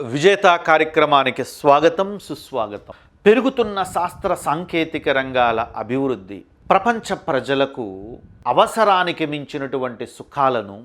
విజేత కార్యక్రమానికి స్వాగతం సుస్వాగతం. పెరుగుతున్న శాస్త్ర సాంకేతిక రంగాల అభివృద్ధి ప్రపంచ ప్రజలకు అవసరానికి మించినటువంటి సుఖాలను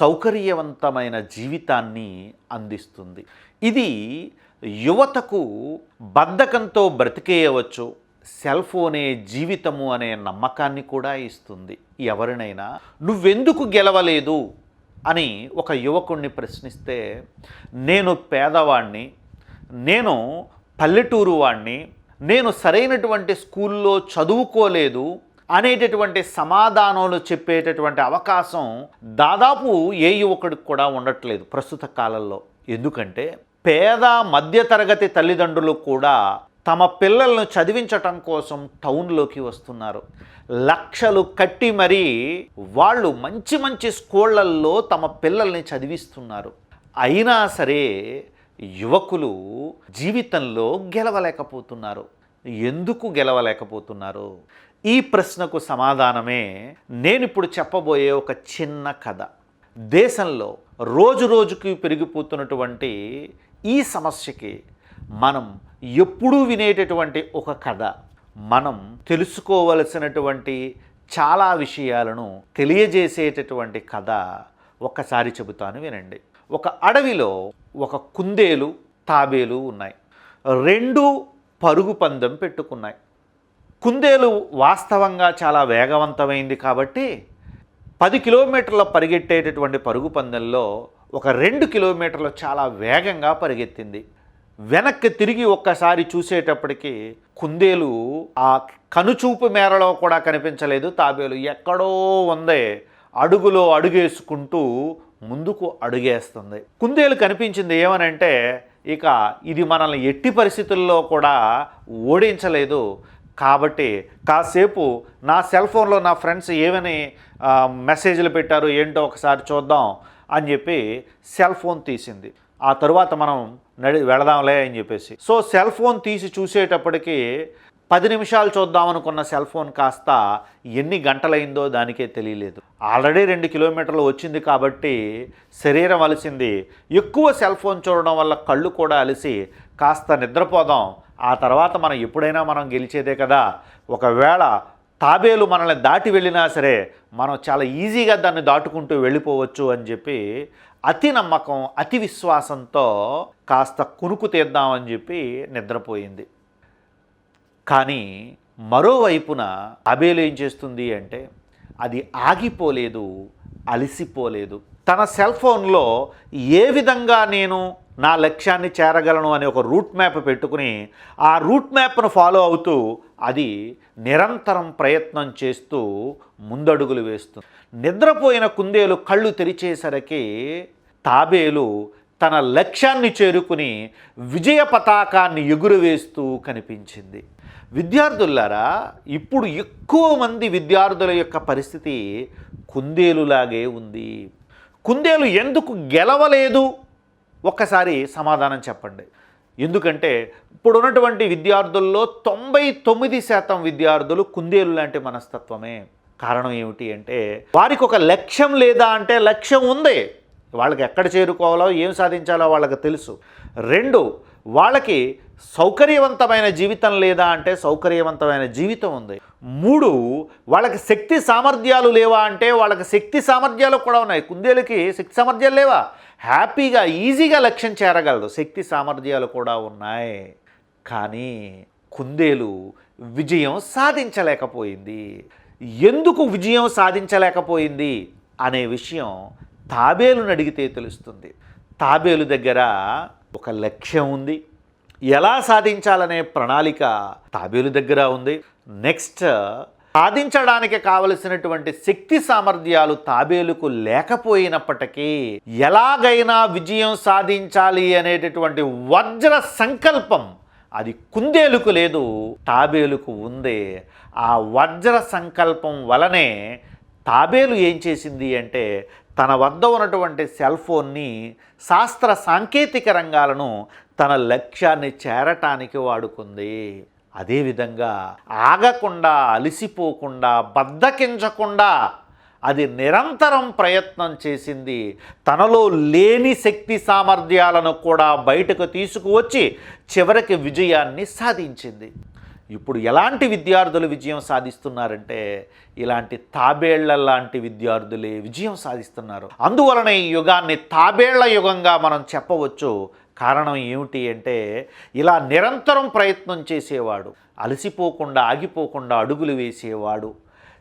సౌకర్యవంతమైన జీవితాన్ని అందిస్తుంది. ఇది యువతకు బద్ధకంతో బ్రతికేయవచ్చు సెల్ ఫోనే జీవితము అనే నమ్మకాన్ని కూడా ఇస్తుంది. ఎవరినైనా నువ్వెందుకు గెలవలేదు? అని ఒక యువకుణ్ణి ప్రశ్నిస్తే నేను పేదవాణ్ణి నేను పల్లెటూరు వాణ్ణి నేను సరైనటువంటి స్కూల్లో చదువుకోలేదు అనేటటువంటి సమాధానాలు చెప్పేటటువంటి అవకాశం దాదాపు ఏ యువకుడికి కూడా ఉండట్లేదు ప్రస్తుత కాలంలో. ఎందుకంటే పేద మధ్యతరగతి తల్లిదండ్రులు కూడా తమ పిల్లలను చదివించటం కోసం టౌన్లోకి వస్తున్నారు. లక్షలు కట్టి మరీ వాళ్ళు మంచి మంచి స్కూళ్ళల్లో తమ పిల్లల్ని చదివిస్తున్నారు. అయినా సరే యువకులు జీవితంలో గెలవలేకపోతున్నారు. ఎందుకు గెలవలేకపోతున్నారు? ఈ ప్రశ్నకు సమాధానమే నేను ఇప్పుడు చెప్పబోయే ఒక చిన్న కథ. దేశంలో రోజు రోజుకి పెరిగిపోతున్నటువంటి ఈ సమస్యకి మనం ఎప్పుడూ వినేటటువంటి ఒక కథ. మనం తెలుసుకోవలసినటువంటి చాలా విషయాలను తెలియజేసేటటువంటి కథ ఒక్కసారి చెబుతాను వినండి. ఒక అడవిలో ఒక కుందేలు తాబేలు ఉన్నాయి. రెండు పరుగు పందెం పెట్టుకున్నాయి. కుందేలు వాస్తవంగా చాలా వేగవంతమైంది కాబట్టి పది కిలోమీటర్ల పరిగెట్టేటటువంటి పరుగు పందెంలో ఒక రెండు కిలోమీటర్లు చాలా వేగంగా పరిగెత్తింది. వెనక్కి తిరిగి ఒక్కసారి చూసేటప్పటికి కుందేలు ఆ కనుచూపు మేరలో కూడా కనిపించలేదు. తాబేలు ఎక్కడో ఉందే అడుగులో అడుగేసుకుంటూ ముందుకు అడుగేస్తుంది. కుందేలు కనిపించింది ఏమనంటే ఇక ఇది మనల్ని ఎట్టి పరిస్థితుల్లో కూడా ఓడించలేదు. కాబట్టి కాసేపు నా సెల్ ఫోన్లో నా ఫ్రెండ్స్ ఏమని మెసేజ్లు పెట్టారు ఏంటో ఒకసారి చూద్దాం అని చెప్పి సెల్ ఫోన్ తీసింది. ఆ తరువాత మనం నడి వెళదాంలే అని చెప్పేసి. సో సెల్ ఫోన్ తీసి చూసేటప్పటికి పది నిమిషాలు చూద్దాం అనుకున్న సెల్ ఫోన్ కాస్త ఎన్ని గంటలైందో దానికే తెలియలేదు. ఆల్రెడీ రెండు కిలోమీటర్లు వచ్చింది కాబట్టి శరీరం అలసింది. ఎక్కువ సెల్ ఫోన్ చూడడం వల్ల కళ్ళు కూడా అలసి కాస్త నిద్రపోదాం. ఆ తర్వాత మనం ఎప్పుడైనా మనం గెలిచేదే కదా. ఒకవేళ తాబేలు మనల్ని దాటి వెళ్ళినా సరే మనం చాలా ఈజీగా దాన్ని దాటుకుంటూ వెళ్ళిపోవచ్చు అని చెప్పి అతి నమ్మకం అతి విశ్వాసంతో కాస్త కునుకు తీద్దామని చెప్పి నిద్రపోయింది. కానీ మరోవైపున తాబేలు ఏం చేస్తుంది అంటే అది ఆగిపోలేదు అలసిపోలేదు. తన సెల్ ఫోన్లో ఏ విధంగా నేను నా లక్ష్యాన్ని చేరగలను అనే ఒక రూట్ మ్యాప్ పెట్టుకుని ఆ రూట్ మ్యాప్ను ఫాలో అవుతూ అది నిరంతరం ప్రయత్నం చేస్తూ ముందడుగులు వేస్తుంది నిద్రపోయిన కుందేలు కళ్ళు తెరిచేసరికి తాబేలు తన లక్ష్యాన్ని చేరుకుని విజయ పతాకాన్ని ఎగురవేస్తూ కనిపించింది. విద్యార్థులారా ఇప్పుడు ఎక్కువ మంది విద్యార్థుల యొక్క పరిస్థితి కుందేలులాగే ఉంది. కుందేలు ఎందుకు గెలవలేదు? ఒక్కసారి సమాధానం చెప్పండి. ఎందుకంటే ఇప్పుడు ఉన్నటువంటి విద్యార్థుల్లో తొంభై తొమ్మిది శాతం విద్యార్థులు కుందేలు లాంటి మనస్తత్వమే. కారణం ఏమిటి అంటే వారికి ఒక లక్ష్యం లేదా అంటే లక్ష్యం ఉంది. వాళ్ళకి ఎక్కడ చేరుకోవాలో ఏం సాధించాలో వాళ్ళకి తెలుసు. రెండు వాళ్ళకి సౌకర్యవంతమైన జీవితం లేదా అంటే సౌకర్యవంతమైన జీవితం ఉంది. మూడు వాళ్ళకి శక్తి సామర్థ్యాలు లేవా అంటే వాళ్ళకి శక్తి సామర్థ్యాలు కూడా ఉన్నాయి. కుందేలుకి శక్తి సామర్థ్యాలు లేవా? హ్యాపీగా ఈజీగా లక్ష్యం చేరగలదు. శక్తి సామర్థ్యాలు కూడా ఉన్నాయి. కానీ కుందేలు విజయం సాధించలేకపోయింది. ఎందుకు విజయం సాధించలేకపోయింది అనే విషయం తాబేలును అడిగితే తెలుస్తుంది. తాబేలు దగ్గర ఒక లక్ష్యం ఉంది. ఎలా సాధించాలనే ప్రణాళిక తాబేలు దగ్గర ఉంది. నెక్స్ట్ సాధించడానికి కావలసినటువంటి శక్తి సామర్థ్యాలు తాబేలుకు లేకపోయినప్పటికీ ఎలాగైనా విజయం సాధించాలి అనేటటువంటి వజ్ర సంకల్పం అది కుందేలుకు లేదు తాబేలుకు ఉంది. ఆ వజ్ర సంకల్పం వలనే తాబేలు ఏం చేసింది అంటే తన వద్ద ఉన్నటువంటి సెల్ ఫోన్ని శాస్త్ర సాంకేతిక రంగాలను తన లక్ష్యాన్ని చేరటానికి వాడుకుంది. అదేవిధంగా ఆగకుండా అలసిపోకుండా బద్దకించకుండా అది నిరంతరం ప్రయత్నం చేసింది. తనలో లేని శక్తి సామర్థ్యాలను కూడా బయటకు తీసుకువచ్చి చివరికి విజయాన్ని సాధించింది. ఇప్పుడు ఎలాంటి విద్యార్థులు విజయం సాధిస్తున్నారంటే ఇలాంటి తాబేళ్ళ లాంటి విద్యార్థులే విజయం సాధిస్తున్నారు. అందువలన ఈ యుగాన్ని తాబేళ్ళ యుగంగా మనం చెప్పవచ్చు. కారణం ఏమిటి అంటే ఇలా నిరంతరం ప్రయత్నం చేసేవాడు అలసిపోకుండా ఆగిపోకుండా అడుగులు వేసేవాడు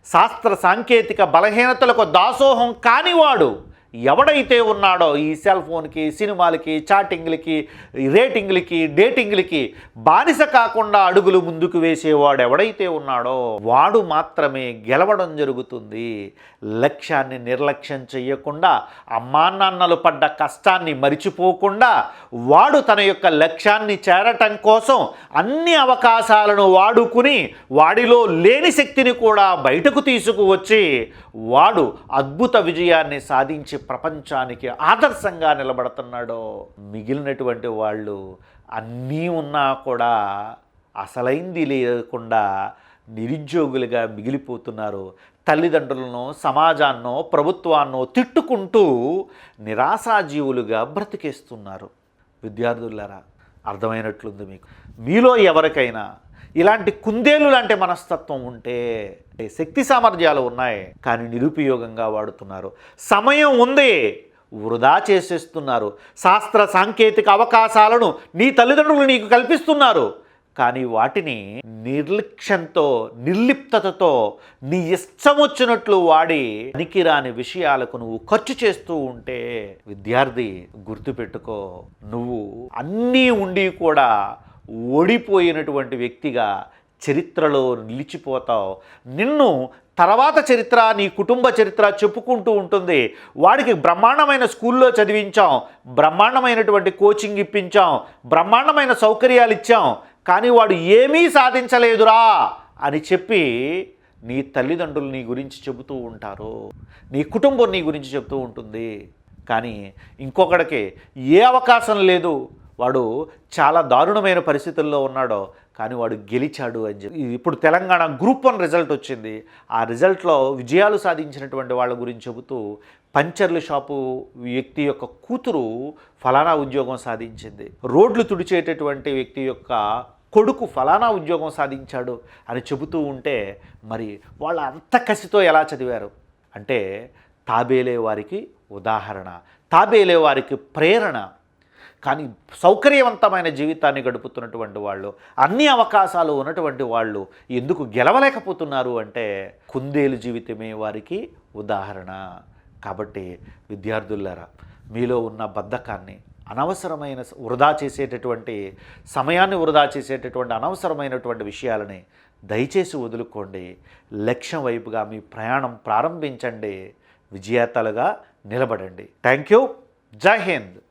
శాస్త్ర సాంకేతిక బలహీనతలకు దాసోహం కానివాడు ఎవడైతే ఉన్నాడో ఈ సెల్ ఫోన్కి సినిమాలకి చాటింగ్లకి రేటింగ్లకి డేటింగ్లకి బానిస కాకుండా అడుగులు ముందుకు వేసేవాడు ఎవడైతే ఉన్నాడో వాడు మాత్రమే గెలవడం జరుగుతుంది. లక్ష్యాన్ని నిర్లక్ష్యం చేయకుండా అమ్మా నాన్నలు పడ్డ కష్టాన్ని మరిచిపోకుండా వాడు తన యొక్క లక్ష్యాన్ని చేరటం కోసం అన్ని అవకాశాలను వాడుకుని వాడిలో లేని శక్తిని కూడా బయటకు తీసుకువచ్చి వాడు అద్భుత విజయాన్ని సాధించి ప్రపంచానికి ఆదర్శంగా నిలబడుతున్నాడో మిగిలినటువంటి వాళ్ళు అన్నీ ఉన్నా కూడా అసలైంది లేకుండా నిరుద్యోగులుగా మిగిలిపోతున్నారు. తల్లిదండ్రులను సమాజాన్నో ప్రభుత్వాన్నో తిట్టుకుంటూ నిరాశాజీవులుగా బ్రతికేస్తున్నారు. విద్యార్థులారా అర్థమైనట్లుంది మీకు. మీలో ఎవరికైనా ఇలాంటి కుందేలు లాంటి మనస్తత్వం ఉంటే అంటే శక్తి సామర్థ్యాలు ఉన్నాయి కానీ నిరుపయోగంగా వాడుతున్నారు. సమయం ఉంది వృధా చేసేస్తున్నారు. శాస్త్ర సాంకేతిక అవకాశాలను నీ తల్లిదండ్రులు నీకు కల్పిస్తున్నారు. కానీ వాటిని నిర్లక్ష్యంతో నిర్లిప్తతతో నీ ఇష్టం వచ్చినట్లు వాడి పనికిరాని విషయాలకు నువ్వు ఖర్చు చేస్తూ ఉంటే విద్యార్థి గుర్తుపెట్టుకో నువ్వు అన్నీ ఉండి కూడా ఓడిపోయినటువంటి వ్యక్తిగా చరిత్రలో నిలిచిపోతావు. నిన్ను తర్వాత చరిత్ర నీ కుటుంబ చరిత్ర చెప్పుకుంటూ ఉంటుంది. వాడికి బ్రహ్మాండమైన స్కూల్లో చదివించాం. బ్రహ్మాండమైనటువంటి కోచింగ్ ఇప్పించాం. బ్రహ్మాండమైన సౌకర్యాలు ఇచ్చాం. కానీ వాడు ఏమీ సాధించలేదురా అని చెప్పి నీ తల్లిదండ్రులు నీ గురించి చెబుతూ ఉంటారు. నీ కుటుంబం నీ గురించి చెబుతూ ఉంటుంది. కానీ ఇంకొకడికి ఏ అవకాశం లేదు. వాడు చాలా దారుణమైన పరిస్థితుల్లో ఉన్నాడో కానీ వాడు గెలిచాడు అని చెప్పి. ఇప్పుడు తెలంగాణ గ్రూప్ వన్ రిజల్ట్ వచ్చింది. ఆ రిజల్ట్లో విజయాలు సాధించినటువంటి వాళ్ళ గురించి చెబుతూ పంచర్ల షాపు వ్యక్తి యొక్క కూతురు ఫలానా ఉద్యోగం సాధించింది. రోడ్లు తుడిచేటటువంటి వ్యక్తి యొక్క కొడుకు ఫలానా ఉద్యోగం సాధించాడు అని చెబుతూ ఉంటే మరి వాళ్ళు అంత కసితో ఎలా చదివారు? అంటే తాబేలే వారికి ఉదాహరణ తాబేలే వారికి ప్రేరణ. కానీ సౌకర్యవంతమైన జీవితాన్ని గడుపుతున్నటువంటి వాళ్ళు అన్ని అవకాశాలు ఉన్నటువంటి వాళ్ళు ఎందుకు గెలవలేకపోతున్నారు అంటే కుందేలు జీవితమే వారికి ఉదాహరణ. కాబట్టి విద్యార్థులారా మీలో ఉన్న బద్ధకాన్ని అనవసరమైన వృధా చేసేటటువంటి సమయాన్ని వృధా చేసేటటువంటి అనవసరమైనటువంటి విషయాలని దయచేసి వదులుకోండి. లక్ష్యం వైపుగా మీ ప్రయాణం ప్రారంభించండి. విజేతలుగా నిలబడండి. థ్యాంక్ యూ జై హింద్.